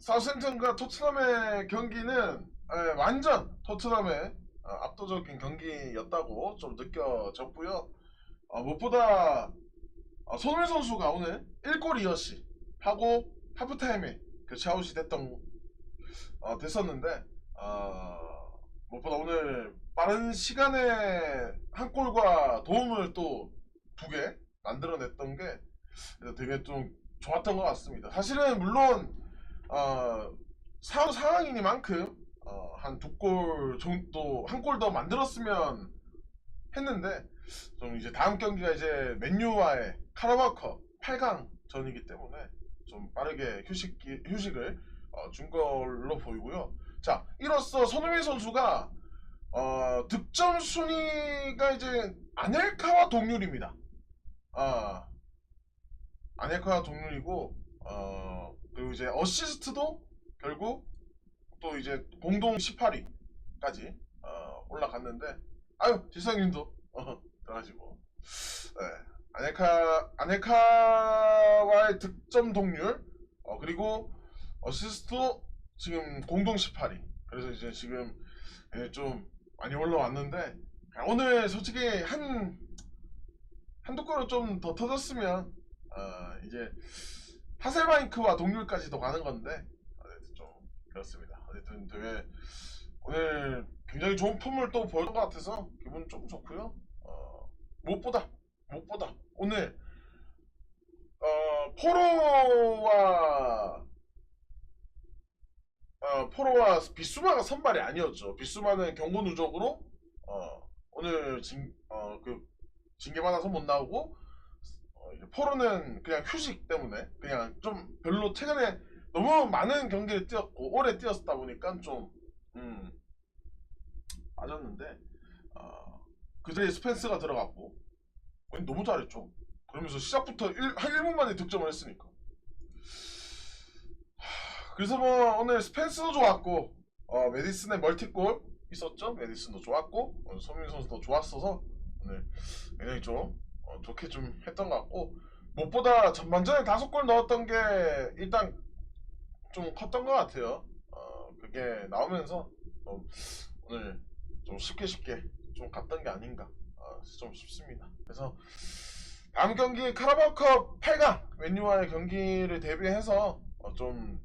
사우센튼과 토트넘의 경기는 에, 완전 토트넘의 어, 압도적인 경기였다고 좀 느껴졌고요. 어, 무엇보다 어, 손흥민 선수가 오늘 1골 2어시 하고 하프타임에 교체아웃이 됐던 어, 됐었는데 어, 무엇보다 오늘 빠른 시간에 한 골과 도움을 또 두 개 만들어냈던 게 되게 좀 좋았던 것 같습니다. 사실은 물론 어, 상, 상황이니만큼 어, 한두 골 정도 한 골 더 만들었으면 했는데 좀 이제 다음 경기가 이제 맨유와의 카라바컵 8강 전이기 때문에 좀 빠르게 휴식 휴식을 어, 준 걸로 보이고요. 자 이로써 손흥민 선수가 어, 득점 순위가 이제 아넬카와 동률입니다. 아 아넬카와 동률이고 어 그리고 이제 어시스트도 결국 또 이제 공동 18위까지 어, 올라갔는데 아유 지성님도 어, 들어가시고. 네. 아넬카 아넬카와의 득점 동률 어, 그리고 어시스트도 지금 공동 18위. 그래서 이제 지금 예, 좀 많이 올라왔는데 오늘 솔직히 한 한두 골은 좀 더 터졌으면 어, 이제 하셀바잉크와 동률까지도 가는 건데 좀 그렇습니다. 어쨌든 되게 오늘 굉장히 좋은 폼을 또 보여준 것 같아서 기분 좀 좋고요. 어, 무엇보다 무엇보다 오늘 어, 포로와 어, 포로와 비수마가 선발이 아니었죠. 비수마는 경고 누적으로 어, 오늘 징, 어, 그 징계 받아서 못 나오고 포로는 그냥 휴식 때문에 그냥 좀 별로 최근에 너무 많은 경기를 뛰었고 오래 뛰었다 보니까 좀 음, 빠졌는데 어, 그 자리에 스펜스가 들어갔고 너무 잘했죠. 그러면서 시작부터 1, 한 1분 만에 득점을 했으니까. 하, 그래서 뭐 오늘 스펜스도 좋았고 어, 메디슨의 멀티골 있었죠. 메디슨도 좋았고 오늘 소민 선수도 좋았어서 오늘 굉장히 좀 어, 좋게 좀 했던 것 같고 무엇보다 전반전에 다섯 골 넣었던 게 일단 좀 컸던 것 같아요. 어, 그게 나오면서 좀 오늘 좀 쉽게 쉽게 좀 갔던 게 아닌가 어, 좀 싶습니다. 그래서 다음 경기 카라바오컵 8강 맨유와의 경기를 대비해서 어, 좀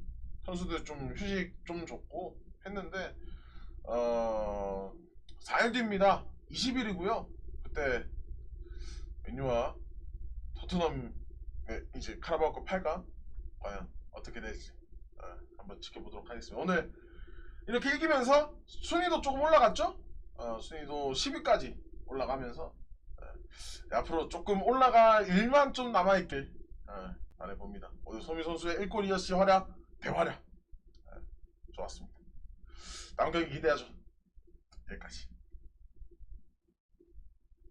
선수들 좀 휴식 좀 줬고 했는데 어 4일 뒤입니다. 20일이고요. 그때 맨유와 토트넘의 이제 카라바오컵 8강 과연 어떻게 될지 어, 한번 지켜보도록 하겠습니다. 오늘 이렇게 이기면서 순위도 조금 올라갔죠? 어, 순위도 10위까지 올라가면서 어, 앞으로 조금 올라갈 일만 좀 남아있길 어, 바라봅니다. 오늘 소미 선수의 1골 2어시 활약 대활약 어, 좋았습니다. 다음 경기 기대하죠. 여기까지.